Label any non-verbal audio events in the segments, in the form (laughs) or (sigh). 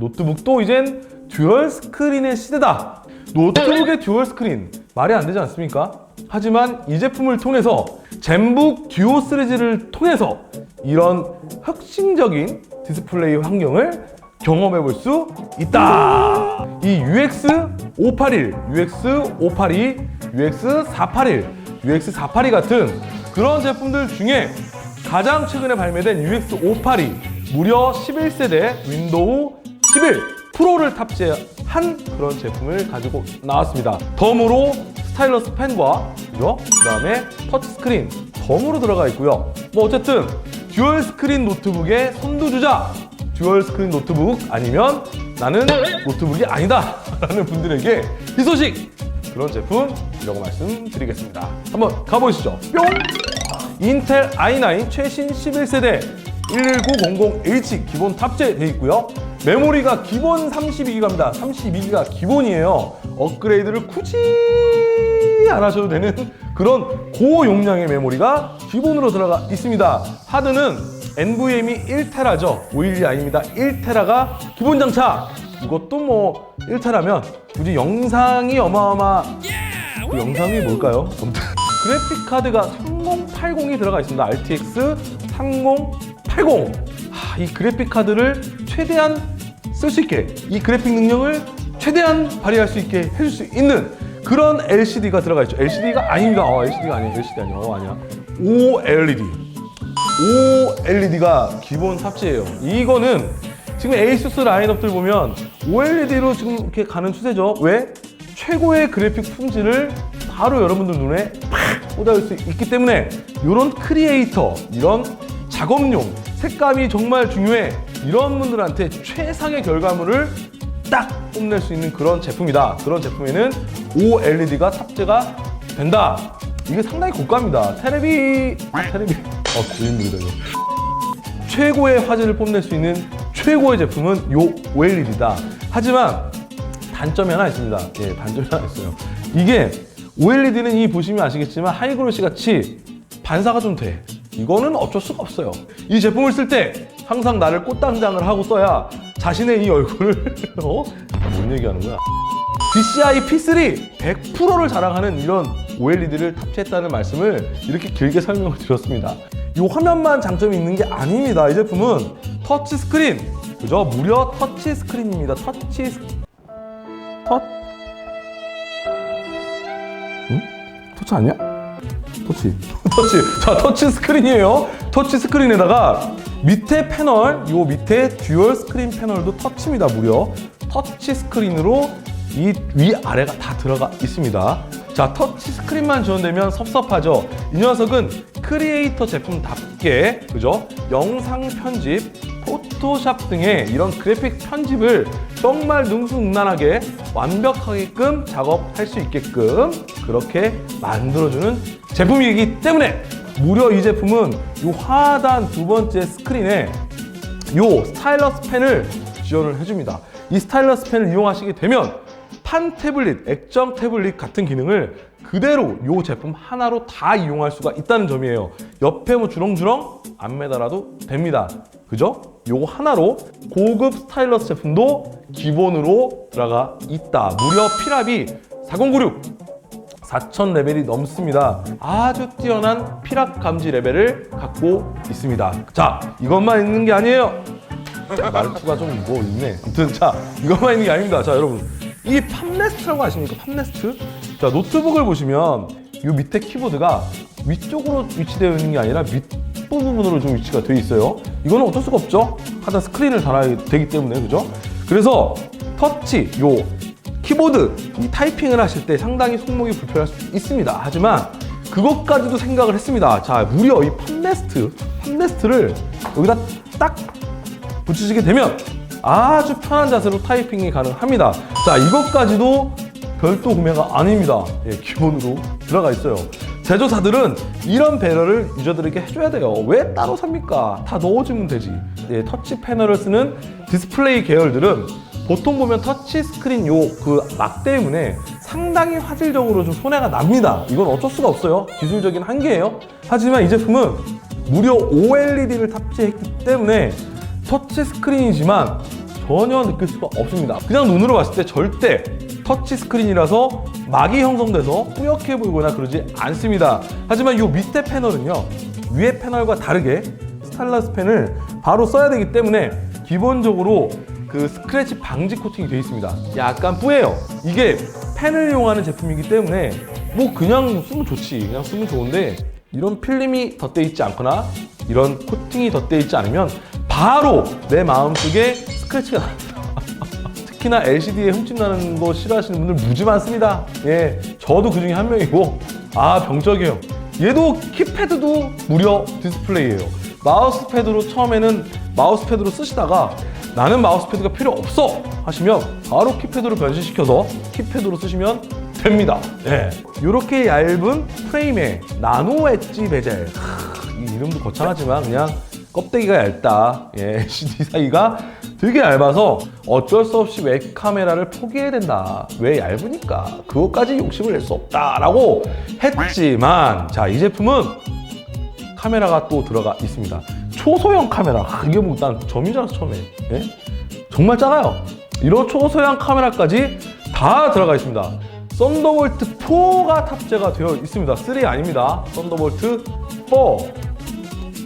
노트북도 이젠 듀얼 스크린의 시대다. 노트북의 듀얼 스크린 말이 안 되지 않습니까? 하지만 이 제품을 통해서 젠북 듀오 시리즈를 통해서 이런 혁신적인 디스플레이 환경을 경험해 볼 수 있다. 이 UX 581, UX 582, UX 481, UX 482 같은 그런 제품들 중에 가장 최근에 발매된 UX 582 무려 11세대 윈도우 11 프로를 탑재한 그런 제품을 가지고 나왔습니다. 덤으로 스타일러스 펜과? 그다음에 터치 스크린 덤으로 들어가 있고요. 뭐 어쨌든 듀얼 스크린 노트북의 선두주자 듀얼 스크린 노트북 아니면 나는 노트북이 아니다 라는 분들에게 희소식 그런 제품이라고 말씀드리겠습니다. 한번 가보시죠. 뿅! 인텔 i9 최신 11세대 11900H 기본 탑재되어 있고요. 메모리가 기본 32기가입니다. 32기가 기본이에요. 업그레이드를 굳이 안 하셔도 되는 그런 고용량의 메모리가 기본으로 들어가 있습니다. 하드는 NVMe 1테라죠. 512 아닙니다. 1테라가 기본 장착. 이것도 뭐 1테라면 굳이 영상이 어마어마 그 영상이 뭘까요? (laughs) 그래픽 카드가 3080이 들어가 있습니다. RTX 3080. 하, 이 그래픽 카드를 최대한 쓸 수 있게 이 그래픽 능력을 최대한 발휘할 수 있게 해줄 수 있는 그런 LCD가 들어가 있죠. LCD가 아닙니다. 어, LCD가 아니에요. LCD 아니야. 어, 아니야. OLED. OLED가 기본 탑재예요. 이거는 지금 에이수스 라인업들 보면 OLED로 지금 이렇게 가는 추세죠. 왜? 최고의 그래픽 품질을 바로 여러분들 눈에 팍 꽂아줄 수 있기 때문에 이런 크리에이터, 이런 작업용, 색감이 정말 중요해. 이런 분들한테 최상의 결과물을 딱 뽐낼 수 있는 그런 제품이다. 그런 제품에는 OLED가 탑재가 된다. 이게 상당히 고가입니다. 테레비, 아, 테레비, 어, 고인물이다, 이거. 최고의 화질을 뽐낼 수 있는 최고의 제품은 요 OLED다. 하지만 단점이 하나 있습니다. 예, 단점이 하나 있어요. 이게 OLED는 이 보시면 아시겠지만 하이그로시 같이 반사가 좀 돼. 이거는 어쩔 수가 없어요. 이 제품을 쓸 때 항상 나를 꽃당장을 하고 써야 자신의 이 얼굴을 (laughs) 어? 뭔 얘기하는 거야? DCI P3 100%를 자랑하는 이런 OLED를 탑재했다는 말씀을 이렇게 길게 설명을 드렸습니다. 이 화면만 장점이 있는 게 아닙니다. 이 제품은 터치 스크린, 그죠? 무려 터치 스크린입니다. 터치 스... 터... 응? 터치 아니야? 터치. (laughs) 터치. 자, 터치 스크린이에요. 터치 스크린에다가 밑에 패널, 요 밑에 듀얼 스크린 패널도 터치입니다. 무려 터치 스크린으로 이 위아래가 다 들어가 있습니다. 자, 터치 스크린만 지원되면 섭섭하죠. 이 녀석은 크리에이터 제품답게, 그죠? 영상 편집, 포토샵 등의 이런 그래픽 편집을 정말 능수능란하게 완벽하게끔 작업할 수 있게끔 그렇게 만들어주는 제품이기 때문에 무려 이 제품은 이 하단 두 번째 스크린에 이 스타일러스 펜을 지원을 해줍니다. 이 스타일러스 펜을 이용하시게 되면 판 태블릿, 액정 태블릿 같은 기능을 그대로 이 제품 하나로 다 이용할 수가 있다는 점이에요. 옆에 뭐 주렁주렁 안 매달아도 됩니다. 그죠? 요거 하나로 고급 스타일러스 제품도 기본으로 들어가 있다. 무려 피랍이 4096 4000 레벨이 넘습니다. 아주 뛰어난 피락 감지 레벨을 갖고 있습니다. 자, 이것만 있는 게 아니에요. 말투가 좀 뭐 있네. 아무튼 자, 이것만 있는 게 아닙니다. 자, 여러분. 이 팜레스트라고 아십니까? 팜레스트? 자, 노트북을 보시면 이 밑에 키보드가 위쪽으로 위치되어 있는 게 아니라 밑부분으로 좀 위치가 되어 있어요. 이거는 어쩔 수가 없죠. 하단 스크린을 달아야 되기 때문에, 그죠? 그래서 터치, 요 키보드 이 타이핑을 하실 때 상당히 손목이 불편할 수 있습니다. 하지만 그것까지도 생각을 했습니다. 자, 무려 이 팜레스트, 팜레스트를 여기다 딱 붙이시게 되면 아주 편한 자세로 타이핑이 가능합니다. 자, 이것까지도 별도 구매가 아닙니다. 예, 기본으로 들어가 있어요. 제조사들은 이런 배려를 유저들에게 해줘야 돼요. 왜 따로 삽니까? 다 넣어주면 되지. 예, 터치 패널을 쓰는 디스플레이 계열들은 보통 보면 터치 스크린 요 그 막 때문에 상당히 화질적으로 좀 손해가 납니다. 이건 어쩔 수가 없어요. 기술적인 한계예요. 하지만 이 제품은 무려 OLED를 탑재했기 때문에 터치 스크린이지만 전혀 느낄 수가 없습니다. 그냥 눈으로 봤을 때 절대 터치 스크린이라서 막이 형성돼서 뿌옇게 보이거나 그러지 않습니다. 하지만 이 밑에 패널은요, 위에 패널과 다르게 스타일러스 펜을 바로 써야 되기 때문에 기본적으로 그 스크래치 방지 코팅이 되어 있습니다. 약간 뿌예요. 이게 펜을 이용하는 제품이기 때문에 뭐 그냥 쓰면 좋지. 그냥 쓰면 좋은데 이런 필름이 덧대 있지 않거나 이런 코팅이 덧대 있지 않으면 바로 내 마음속에 스크래치가. (laughs) 특히나 LCD에 흠집 나는 거 싫어하시는 분들 무지 많습니다. 예, 저도 그 중에 한 명이고, 아, 병적이에요. 얘도 키패드도 무려 디스플레이예요. 마우스 패드로 처음에는 마우스 패드로 쓰시다가 나는 마우스패드가 필요 없어 하시면 바로 키패드로 변신시켜서 키패드로 쓰시면 됩니다. 예. 이렇게 얇은 프레임에 나노 엣지 베젤. 하, 이 이름도 거창하지만 그냥 껍데기가 얇다. 예, (laughs) CD 사이가 되게 얇아서 어쩔 수 없이 웹카메라를 포기해야 된다. 왜 얇으니까. 그것까지 욕심을 낼 수 없다라고 했지만, 자, 이 제품은 카메라가 또 들어가 있습니다. 초소형 카메라. 아, 이게 뭐, 난 알았어, 처음에. 예? 정말 작아요. 이런 초소형 카메라까지 다 들어가 있습니다. 썬더볼트 4가 탑재가 되어 있습니다. 3 아닙니다. 썬더볼트 4.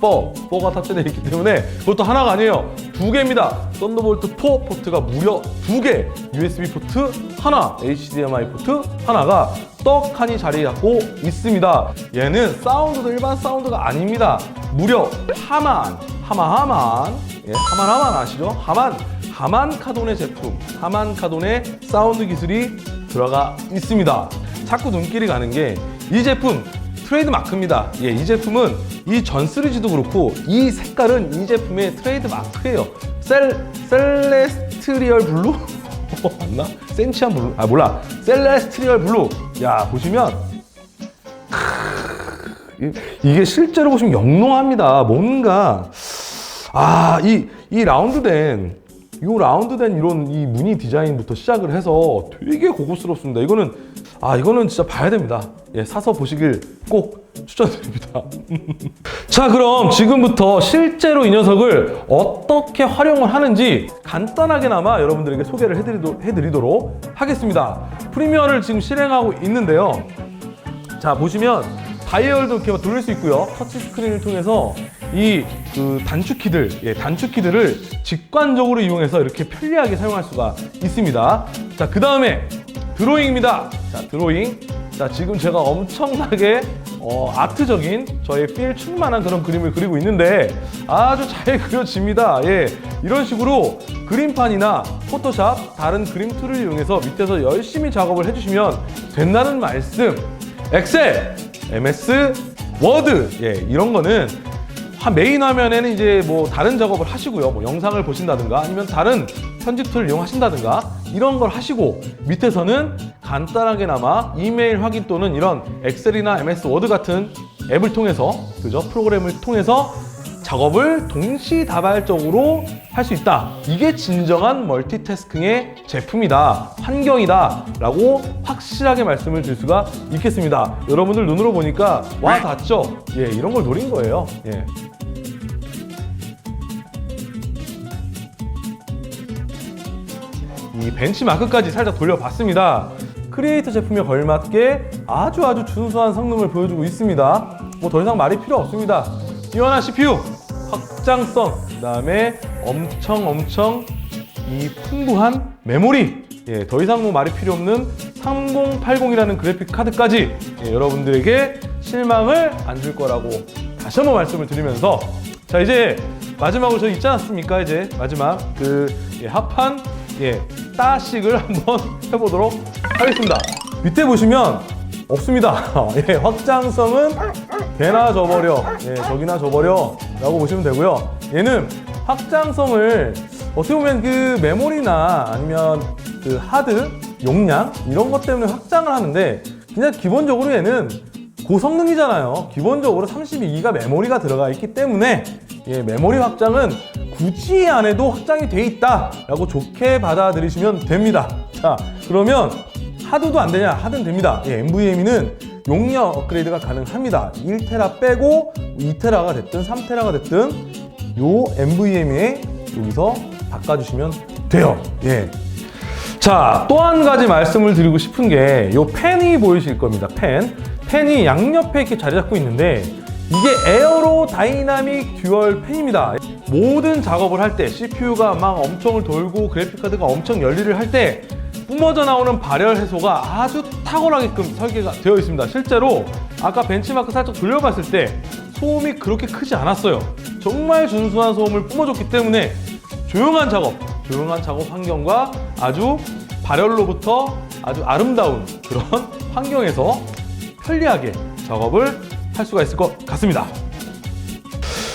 4, 4가 탑재되어 있기 때문에 그것도 하나가 아니에요. 두 개입니다. 썬더볼트 4 포트가 무려 두 개, USB 포트 하나, HDMI 포트 하나가 떡하니 자리 잡고 있습니다. 얘는 사운드도 일반 사운드가 아닙니다. 무려 하만, 하마 하만, 예, 하만 하만 아시죠? 하만, 하만 카돈의 제품, 하만 카돈의 사운드 기술이 들어가 있습니다. 자꾸 눈길이 가는 게 이 제품 트레이드 마크입니다. 예, 이 제품은 이 전 시리즈도 그렇고 이 색깔은 이 제품의 트레이드 마크예요. 셀 셀레스트리얼 블루 (laughs) 맞나? 센치한 블루? 아 몰라. 셀레스트리얼 블루. 야 보시면 크, 이- 이게 실제로 보시면 영롱합니다. 뭔가 아이이 라운드된 이 라운드된 이런 이 무늬 디자인부터 시작을 해서 되게 고급스럽습니다. 이거는 아 이거는 진짜 봐야 됩니다. 예, 사서 보시길 꼭 추천드립니다. (laughs) 자 그럼 지금부터 실제로 이 녀석을 어떻게 활용을 하는지 간단하게나마 여러분들에게 소개를 해드리도, 해드리도록 하겠습니다. 프리미어를 지금 실행하고 있는데요. 자 보시면 다이얼도 이렇게 돌릴 수 있고요. 터치 스크린을 통해서 이 그 단축키들, 예, 단축키들을 직관적으로 이용해서 이렇게 편리하게 사용할 수가 있습니다. 자, 그 다음에 드로잉입니다. 자, 드로잉. 자, 지금 제가 엄청나게 어, 아트적인 저의 필 충만한 그런 그림을 그리고 있는데 아주 잘 (laughs) 그려집니다. 예, 이런 식으로 그림판이나 포토샵 다른 그림 툴을 이용해서 밑에서 열심히 작업을 해주시면 된다는 말씀. 엑셀, MS, 워드, 예, 이런 거는 한 메인 화면에는 이제 뭐 다른 작업을 하시고요. 뭐 영상을 보신다든가 아니면 다른 편집 툴을 이용하신다든가 이런 걸 하시고 밑에서는 간단하게나마 이메일 확인 또는 이런 엑셀이나 MS 워드 같은 앱을 통해서 그죠? 프로그램을 통해서 작업을 동시다발적으로 할 수 있다. 이게 진정한 멀티태스킹의 제품이다. 환경이다. 라고 확실하게 말씀을 드릴 수가 있겠습니다. 여러분들 눈으로 보니까 와 닿죠? 예, 이런 걸 노린 거예요. 예. 이 벤치마크까지 살짝 돌려봤습니다. 크리에이터 제품에 걸맞게 아주 아주 준수한 성능을 보여주고 있습니다. 뭐 더 이상 말이 필요 없습니다. 뛰어난 CPU, 확장성, 그 다음에 엄청 엄청 이 풍부한 메모리, 예, 더 이상 뭐 말이 필요 없는 3080이라는 그래픽 카드까지 예, 여러분들에게 실망을 안 줄 거라고 다시 한번 말씀을 드리면서 자 이제 마지막으로 저희 있지 않습니까 이제 마지막 그 예, 합한 예 따식을 한번 (laughs) 해보도록 하겠습니다. 밑에 보시면 없습니다. (laughs) 예 확장성은 개나 줘버려. 예 저기나 줘버려 라고 보시면 되고요. 얘는 확장성을 어떻게 보면 그 메모리나 아니면 그 하드 용량 이런 것 때문에 확장을 하는데 그냥 기본적으로 얘는 고성능이잖아요. 기본적으로 32기가 메모리가 들어가 있기 때문에 예, 메모리 확장은 굳이 안 해도 확장이 돼 있다 라고 좋게 받아들이시면 됩니다. 자, 그러면 하드도 안 되냐? 하드는 됩니다. 예, NVMe는 용량 업그레이드가 가능합니다. 1테라 빼고 2테라가 됐든 3테라가 됐든 요 NVMe에 여기서 바꿔주시면 돼요. 예. 자, 또 한 가지 말씀을 드리고 싶은 게 이 펜이 보이실 겁니다. 펜. 펜이 양옆에 이렇게 자리 잡고 있는데 이게 에어로 다이나믹 듀얼 펜입니다. 모든 작업을 할 때 CPU가 막 엄청 돌고 그래픽카드가 엄청 열일을 할 때 뿜어져 나오는 발열 해소가 아주 탁월하게끔 설계가 되어 있습니다. 실제로 아까 벤치마크 살짝 돌려봤을 때 소음이 그렇게 크지 않았어요. 정말 준수한 소음을 뿜어줬기 때문에 조용한 작업, 조용한 작업 환경과 아주 발열로부터 아주 아름다운 그런 (laughs) 환경에서 편리하게 작업을 할 수가 있을 것 같습니다.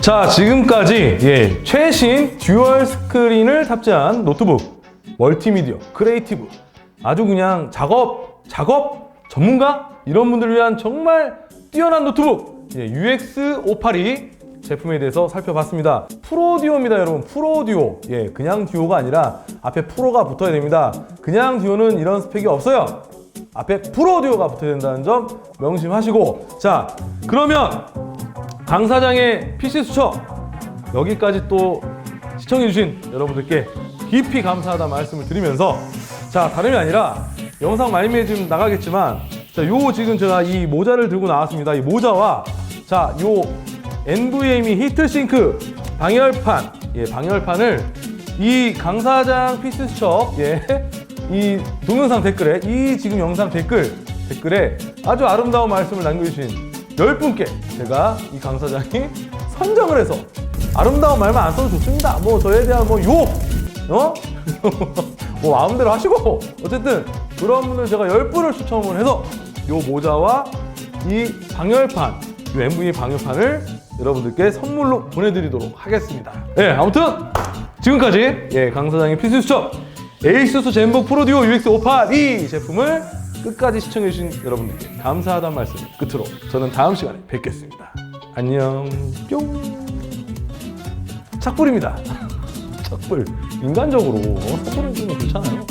자, 지금까지 예, 최신 듀얼 스크린을 탑재한 노트북, 멀티미디어, 크리에이티브, 아주 그냥 작업, 작업 전문가 이런 분들을 위한 정말 뛰어난 노트북 예, UX582 제품에 대해서 살펴봤습니다. 프로듀오입니다, 여러분. 프로듀오. 예, 그냥 듀오가 아니라 앞에 프로가 붙어야 됩니다. 그냥 듀오는 이런 스펙이 없어요. 앞에 프로듀오가 붙어야 된다는 점 명심하시고 자, 그러면 강 사장의 PC 수첩. 여기까지 또 시청해주신 여러분들께 깊이 감사하다 말씀을 드리면서 자 다름이 아니라 영상 많이 지금 나가겠지만 자요 지금 제가 이 모자를 들고 나왔습니다. 이 모자와 자요 NVMe 히트싱크 방열판. 예 방열판을 이 강사장 PC 수첩 (laughs) 예이 동영상 댓글에 이 지금 영상 댓글 댓글에 아주 아름다운 말씀을 남겨주신 10분께 제가 이 강사장이 (laughs) 선정을 해서 아름다운 말만 안 써도 좋습니다. 뭐 저에 대한 뭐 욕, 어? (laughs) 뭐 마음대로 하시고 어쨌든 그런 분들 제가 10분을 추첨을 해서 요 모자와 이 방열판, 이 MV 방열판을 여러분들께 선물로 보내드리도록 하겠습니다. 네, 아무튼 지금까지 예, 강사장의 필수 수첩 에이수스 젠북 프로듀오 UX582 제품을 끝까지 시청해주신 여러분들께 감사하다는 말씀 끝으로 저는 다음 시간에 뵙겠습니다. 안녕 뿅 착불입니다. 착불 (laughs) 인간적으로 착불은 좀 그렇잖아요.